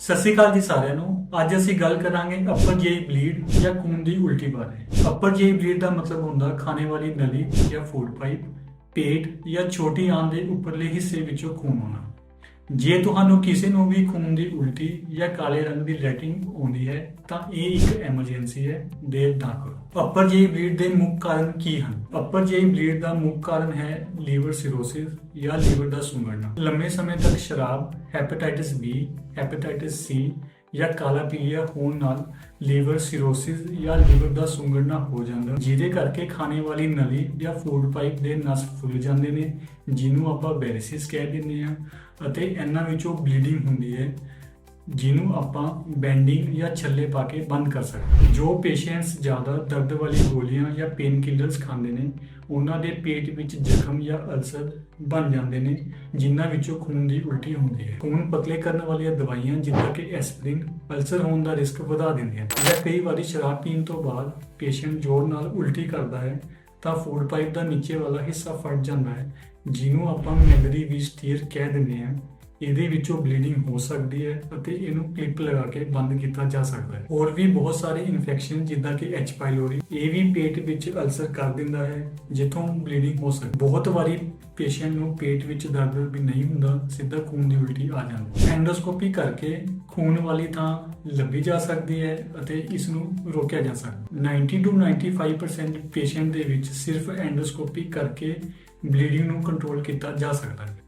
ਸਤਿ ਸ਼੍ਰੀ ਅਕਾਲ ਜੀ ਸਾਰਿਆਂ ਨੂੰ। ਅੱਜ ਅਸੀਂ ਗੱਲ ਕਰਾਂਗੇ ਅਪਰ ਜੀਆਈ ਬਲੀਡ ਜਾਂ ਖੂਨ ਦੀ ਉਲਟੀ ਬਾਰੇ। ਅਪਰ ਜੀਆਈ ਬਲੀਡ ਦਾ ਮਤਲਬ ਹੁੰਦਾ ਖਾਣੇ ਵਾਲੀ ਨਲੀ ਜਾਂ ਫੂਡ ਪਾਈਪ ਪੇਟ ਜਾਂ ਛੋਟੀ ਆਂਤ ਦੇ ਉੱਪਰਲੇ ਹਿੱਸੇ ਵਿੱਚੋਂ ਖੂਨ ਆਉਣਾ ਜੇ ਤੁਹਾਨੂੰ ਕਿਸੇ ਨੂੰ ਵੀ ਖੂਨ ਦੀ ਉਲਟੀ ਜਾਂ ਕਾਲੇ ਰੰਗ ਦੀ ਲੈਟਿੰਗ ਆਉਂਦੀ ਹੈ, ਤਾਂ ਇਹ ਇੱਕ ਐਮਰਜੈਂਸੀ ਹੈ, ਦੇਰ ਨਾ ਕਰੋ। ਅਪਰ ਜੀਆਈ ਬਲੀਡ ਦੇ ਮੁੱਖ ਕਾਰਨ ਕੀ ਹਨ? ਅਪਰ ਜੀਆਈ ਬਲੀਡ ਦਾ ਮੁੱਖ ਕਾਰਨ ਹੈ ਲੀਵਰ ਸਿਰੋਸਿਸ ਜਾਂ ਲੀਵਰ ਦਾ ਸੁੰਗੜਨਾ। ਲੰਮੇ ਸਮੇਂ ਤੱਕ ਸ਼ਰਾਬ, ਹੈਪੇਟਾਈਟਿਸ ਬੀ, ਹੈਪੇਟਾਈਟਿਸ ਸੀ ਜਾਂ ਕਾਲਾ ਪੀਲੀਆ ਹੋਣ ਨਾਲ ਲੀਵਰ ਸਿਰੋਸਿਸ ਜਾਂ ਲੀਵਰ ਦਾ ਸੁੰਗੜਨਾ ਹੋ ਜਾਂਦਾ। ਜਿਹਦੇ ਕਰਕੇ ਖਾਣੇ ਵਾਲੀ ਨਲੀ ਜਾਂ ਫੂਡ ਪਾਈਪ ਦੇ ਨਸ ਫੁੱਲ ਜਾਂਦੇ ਨੇ, ਜਿਹਨੂੰ ਆਪਾਂ ਬੈਰਿਸਿਸ ਕਹਿ ਦਿੰਦੇ ਆ ਅਤੇ ਇਹਨਾਂ ਵਿੱਚੋਂ ਬਲੀਡਿੰਗ ਹੁੰਦੀ ਹੈ। ਜਿਹਨੂੰ ਆਪਾਂ ਬੈਂਡਿੰਗ ਜਾਂ ਛੱਲੇ ਪਾ ਕੇ ਬੰਦ ਕਰ ਸਕਦੇ ਜੋ ਪੇਸ਼ੈਂਟਸ ਜ਼ਿਆਦਾ ਦਰਦ ਵਾਲੀ ਗੋਲੀਆਂ ਜਾਂ ਪੇਨ ਕਿਲਰਸ ਖਾਂਦੇ ਨੇ, ਉਹਨਾਂ ਦੇ ਪੇਟ ਵਿੱਚ ਜ਼ਖਮ ਜਾਂ ਅਲਸਰ ਬਣ ਜਾਂਦੇ ਨੇ, ਜਿਨ੍ਹਾਂ ਵਿੱਚੋਂ ਖੂਨ ਦੀ ਉਲਟੀ ਹੁੰਦੀ ਹੈ। ਖੂਨ ਪਤਲੇ ਕਰਨ ਵਾਲੀਆਂ ਦਵਾਈਆਂ ਜਿੱਦਾਂ ਕਿ ਐਸਪਰੀਨ ਅਲਸਰ ਹੋਣ ਦਾ ਰਿਸਕ ਵਧਾ ਦਿੰਦੀਆਂ ਜਾਂ ਕਈ ਵਾਰੀ ਸ਼ਰਾਬ ਪੀਣ ਤੋਂ ਬਾਅਦ ਪੇਸ਼ੈਂਟ ਜ਼ੋਰ ਨਾਲ ਉਲਟੀ ਕਰਦਾ ਹੈ, ਤਾਂ ਫੂਡ ਪਾਈਪ ਦਾ ਨੀਚੇ ਵਾਲਾ ਹਿੱਸਾ ਫਟ ਜਾਂਦਾ ਹੈ, ਜਿਹਨੂੰ ਆਪਾਂ ਮੈਲਰੀ ਵੀ ਸਟੀਰ ਕਹਿ ਦਿੰਦੇ ਹਾਂ। ਇਹਦੇ ਵਿੱਚੋਂ ਬਲੀਡਿੰਗ ਹੋ ਸਕਦੀ ਹੈ ਅਤੇ ਇਹਨੂੰ ਕਲਿੱਪ ਲਗਾ ਕੇ ਬੰਦ ਕੀਤਾ ਜਾ ਸਕਦਾ ਹੈ। ਹੋਰ ਵੀ ਬਹੁਤ ਸਾਰੇ ਇਨਫੈਕਸ਼ਨ ਜਿੱਦਾਂ ਕਿ ਐਚ ਪਾਈਲੋਰੀ ਇਹ ਵੀ ਪੇਟ ਵਿੱਚ ਅਲਸਰ ਕਰ ਦਿੰਦਾ ਹੈ, ਜਿੱਥੋਂ ਬਲੀਡਿੰਗ ਹੋ ਸਕਦੀ ਬਹੁਤ ਵਾਰੀ ਪੇਸ਼ੈਂਟ ਨੂੰ ਪੇਟ ਵਿੱਚ ਦਰਦ ਵੀ ਨਹੀਂ ਹੁੰਦਾ, ਸਿੱਧਾ ਖੂਨ ਦੀ ਉਲਟੀ ਆ ਜਾਂਦੀ ਹੈ। ਐਂਡੋਸਕੋਪੀ ਕਰਕੇ ਖੂਨ ਵਾਲੀ ਥਾਂ ਲੱਭੀ ਜਾ ਸਕਦੀ ਹੈ ਅਤੇ ਇਸ ਨੂੰ ਰੋਕਿਆ ਜਾ ਸਕਦਾ 90 ਤੋਂ 95% ਪੇਸ਼ੈਂਟ ਦੇ ਵਿੱਚ ਸਿਰਫ ਐਂਡੋਸਕੋਪੀ ਕਰਕੇ ਬਲੀਡਿੰਗ ਨੂੰ ਕੰਟਰੋਲ ਕੀਤਾ ਜਾ ਸਕਦਾ ਹੈ।